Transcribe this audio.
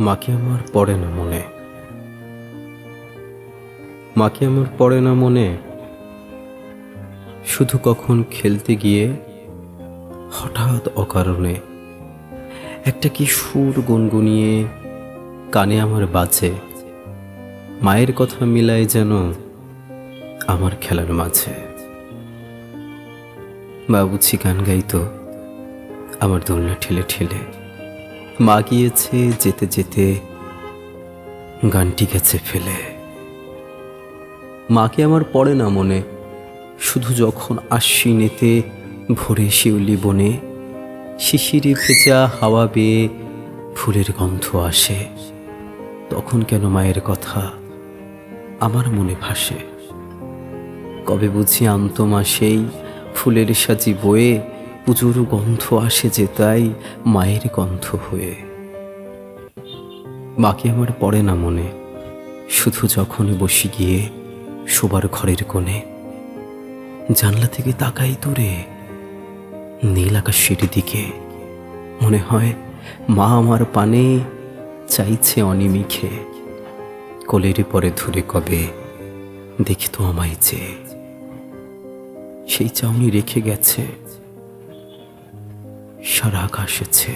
মাকে আমার পড়ে না মনে। মাকে আমার পড়ে না মনে। শুধু কখন খেলতে গিয়ে হঠাৎ অকারণে একটা কি সুর গুনগুনিয়ে কানে আমার বাজে। মায়ের কথা মিলায় যেন আমার খেলার মাঝে। বাবুছি গান গাইতো আমার দোলনা ঠেলে ঠেলে। মা গিয়েছে যেতে যেতে গানটি গেছে ফেলে। মাকে আমার পড়ে না মনে, শুধু যখন আশ্বিনেতে ভোরে শিউলি বনে, শিশিরে ভেজা হাওয়া বেয়ে ফুলের গন্ধ আসে, তখন কেন মায়ের কথা আমার মনে ভাসে। কবে বুঝি আন্তমা সেই ফুলের সাজি বয়ে পুজোর গন্ধ আসে যে তাই মায়ের গন্ধ হয়ে। বাকি আমার পড়ে না মনে, শুধু যখন বসে গিয়ে শোবার ঘরের কোণে। জানলা থেকে তাকাই দূরে, নীল আকাশের দিকে। মনে হয় মা আমার পানে চাইছে অনিমিখে। কোলের পরে ধরে কবে দেখি তো আমায় যে। সেই চাউনি রেখে গেছে। সারা আকাশেছে